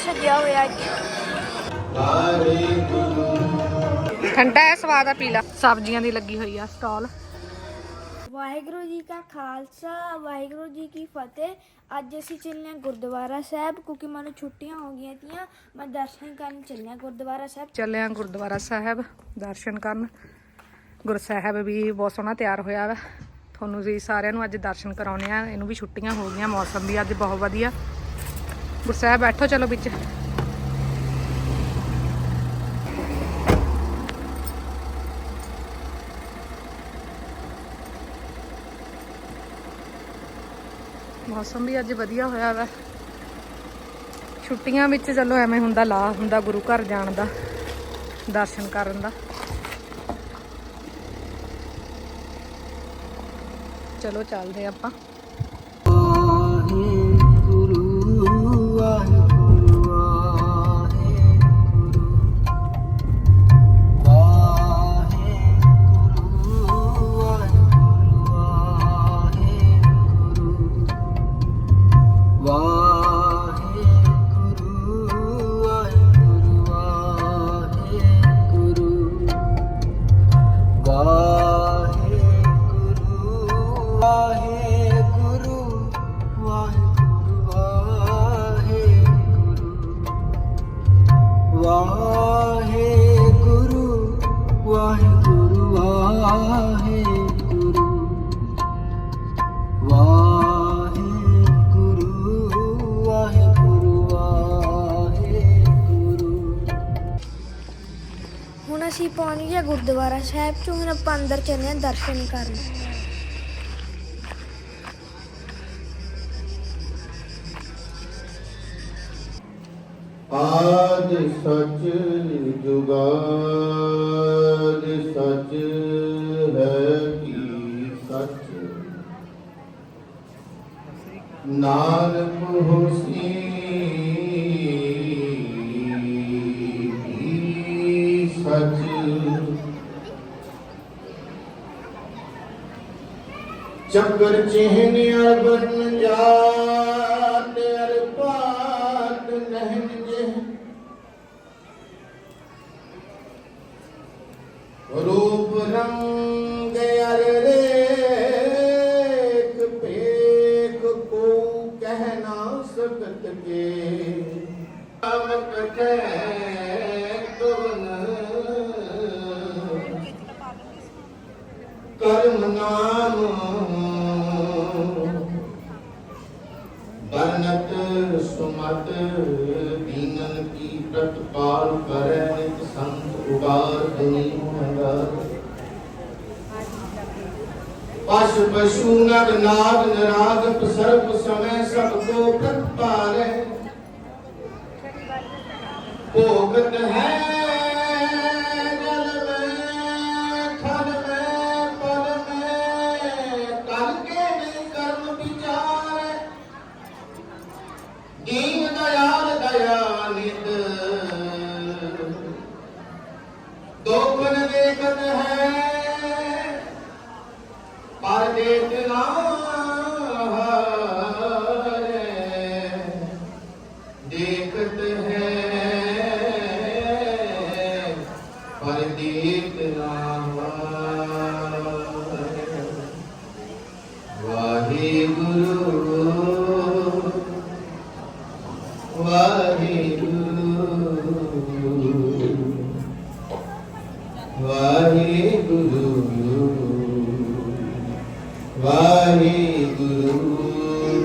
ਕਿੰਨਾ ਵਧੀਆ ਸਜਿਆ ਹੋਇਆ ਅੱਜ ਠੰਡਾ ਹੈ ਸਵਾਦ ਆ ਪੀਲਾ। ਸਬਜ਼ੀਆਂ ਦੀ ਲੱਗੀ ਹੋਈ ਆ ਸਟਾਲ। ਵਾਹਿਗੁਰੂ ਜੀ ਕਾ ਖਾਲਸਾ ਵਾਹਿਗੁਰੂ ਜੀ ਕੀ ਫਤਿਹ। ਅੱਜ ਅਸੀਂ ਚੱਲੇ ਗੁਰਦੁਆਰਾ ਸਾਹਿਬ ਕਿਉਂਕਿ ਮੈਨੂੰ ਛੁੱਟੀਆਂ ਹੋ ਗਈਆਂ ਤੀਆਂ। ਮੈਂ ਦਰਸ਼ਨ ਕਰਨ ਚੱਲਿਆ ਗੁਰਦੁਆਰਾ ਸਾਹਿਬ। ਚੱਲੇ ਆ ਗੁਰਦੁਆਰਾ ਸਾਹਿਬ ਦਰਸ਼ਨ ਕਰਨ। ਗੁਰ ਸਾਹਿਬ ਵੀ ਬਹੁਤ ਸੋਹਣਾ ਤਿਆਰ ਹੋਇਆ ਵਾ। ਤੁਹਾਨੂੰ ਜੀ ਸਾਰਿਆਂ ਨੂੰ ਅੱਜ ਦਰਸ਼ਨ ਕਰਾਉਣੇ ਆ। ਇਹਨੂੰ ਵੀ ਛੁੱਟੀਆਂ ਹੋ ਗਈਆਂ ਮੌਸਮ ਵੀ ਅੱਜ ਬਹੁਤ ਵਧੀਆ। ਗੁਰ ਸਾਹਿਬ ਬੈਠੋ, ਚਲੋ ਵਿੱਚ। ਮੌਸਮ ਵੀ ਅੱਜ ਵਧੀਆ ਹੋਇਆ ਵਾ। ਛੁੱਟੀਆਂ ਵਿੱਚ ਚਲੋ ਐਵੇਂ ਹੁੰਦਾ, ਲਾ ਹੁੰਦਾ ਗੁਰੂ ਘਰ ਜਾਣ ਦਾ, ਦਰਸ਼ਨ ਕਰਨ ਦਾ। ਚਲੋ, ਚੱਲਦੇ ਆਪਾਂ। ਅਸੀਂ ਪਹੁੰਚ ਗਏ ਗੁਰਦੁਆਰਾ ਸਾਹਿਬ ਚ ਹੁਣ ਆਪਾਂ ਅੰਦਰ ਚੱਲੇ ਹਾਂ ਦਰਸ਼ਨ ਕਰਨ। ਆਦ ਸਚ ਜੁਗਾਦ ਸਚ ਹੈ ਕੀ ਸਚ? ਨਾਨਕ ਹੋਸੀ ਸਚ। ਚੱਕਰ ਚਿਹਨ ਅਰਬਨ ਜਾ ਸੁਮਤ ਦੀਨਨ ਕੀ ਪ੍ਰਤਪਾਲ ਕਰੈ ਨਿਤ ਸੰਤ ਉਬਾਰ ਦਨੀ ਮਹੰਗਾਰ। ਪਸ਼ ਪਸ਼ੂ ਨਰ ਨਾਗ ਨਰਾਗ ਸਰਬ ਸਮੈ ਸਭ ਕੋ ਪ੍ਰਤਪਾਲੈ। ਭੋਗਤ ਹੈ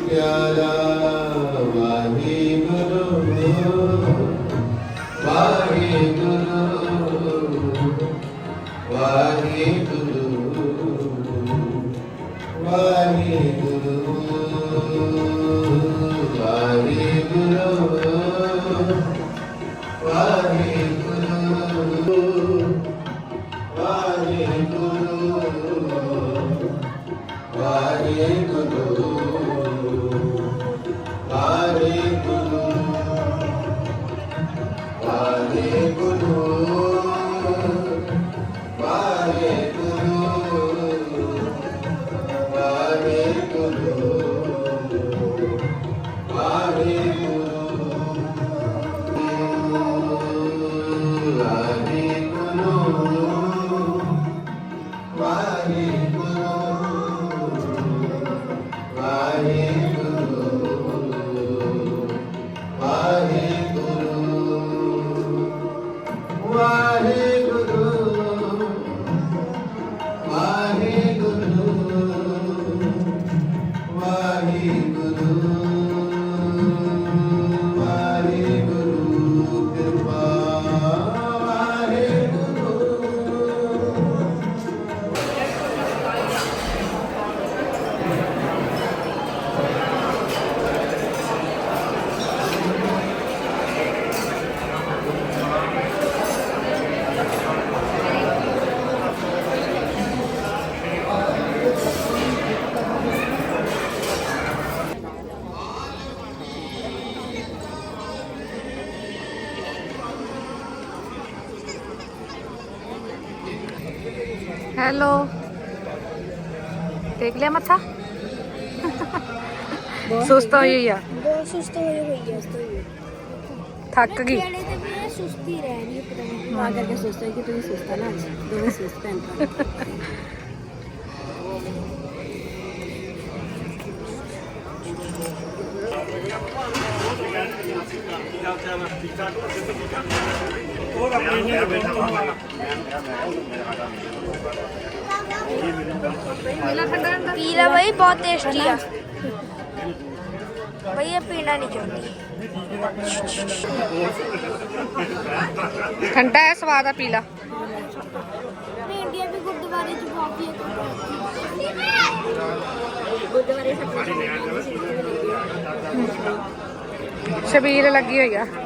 ਪਿਆਰਾ ਵਾਹਿਗੁਰੂ ਵਾਹਿਗੁਰੂ ਵਾਹਿਗੁਰੂ ਹੈਲੋ ਦੇਖ ਲਿਆ ਮੱਥਾ ਸੁਸਤ ਹੋਈ ਹੋਈ ਆ ਬਹੁਤ ਸੁਸਤ ਹੋਈ ਹੋਈ ਹੈ ਇਸ ਤੋਂ ਵੀ ਥੱਕ ਗਈ ਖੇੜੇ ਤੇ ਵੀ ਇਹ ਸੁਸਤੀ ਰਹਿ ਰਹੀ ਹੈ ਪਤਾ ਨਹੀਂ ਤਾਂ ਕਰਕੇ ਸੋਚਦਾ पीला भाई बहुत टेस्टी है। भाई ये पीना नहीं चाहती। ठंडा है स्वाद है पीला। शबीर लगी हुई है।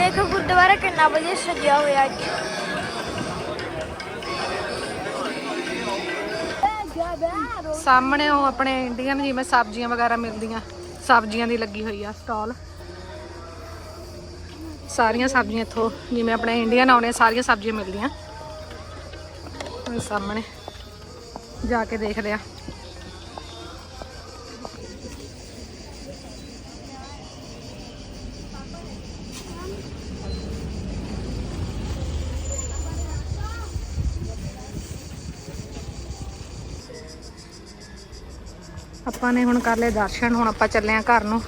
ਦੇਖੋ ਗੁਰਦੁਆਰਾ ਕਿੰਨਾ ਵਧੀਆ ਸਜਿਆ ਹੋਇਆ ਅੱਜ। ਸਾਹਮਣੇ ਉਹ ਆਪਣੇ ਇੰਡੀਅਨ ਜਿਵੇਂ ਸਬਜ਼ੀਆਂ ਵਗੈਰਾ ਮਿਲਦੀਆਂ, ਸਬਜ਼ੀਆਂ ਦੀ ਲੱਗੀ ਹੋਈ ਆ ਸਟਾਲ। ਸਾਰੀਆਂ ਸਬਜ਼ੀਆਂ ਇੱਥੋਂ, ਜਿਵੇਂ ਆਪਣੇ ਇੰਡੀਅਨ ਆਉਣੇ, ਸਾਰੀਆਂ ਸਬਜ਼ੀਆਂ ਮਿਲਦੀਆਂ। ਸਾਹਮਣੇ ਜਾ ਕੇ ਦੇਖ ਲਿਆ ਆਪਾਂ ਨੇ ਹੁਣ ਕਰ ਲਏ ਦਰਸ਼ਨ ਹੁਣ ਆਪਾਂ ਚੱਲੇ ਆ ਘਰ ਨੂੰ।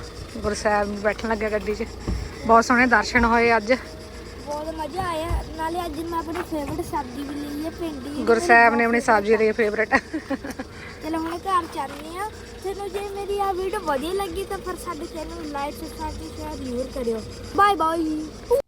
ਗੁਰਸਾਹਿਬ ਬੈਠਣ ਲੱਗਿਆ ਗੱਡੀ 'ਚ। ਬਹੁਤ ਸੋਹਣੇ ਦਰਸ਼ਨ ਹੋਏ ਅੱਜ। ਬਹੁਤ ਮਜ਼ਾ ਆਇਆ। ਨਾਲੇ ਅੱਜ ਮੈਂ ਆਪਣੀ ਫੇਵਰਿਟ ਸਬਜ਼ੀ ਵੀ ਲਈ ਹੈ ਪਿੰਡੀ ਗੁਰਸਾਹਿਬ ਨੇ ਆਪਣੀ ਸਬਜ਼ੀ ਲਈ ਫੇਵਰਿਟ ਚਲੋ ਹੁਣ ਜੇ ਮੇਰੀ ਆ ਵੀਡੀਓ ਵਧੀਆ ਲੱਗੀ ਤਾਂ ਫਿਰ ਸਾਡੇ ਚੈਨਲ ਨੂੰ ਲਾਈਕ ਸਬਸਕ੍ਰਾਈਬ ਸ਼ੇਅਰ ਜ਼ਰੂਰ ਕਰਿਓ। Bye bye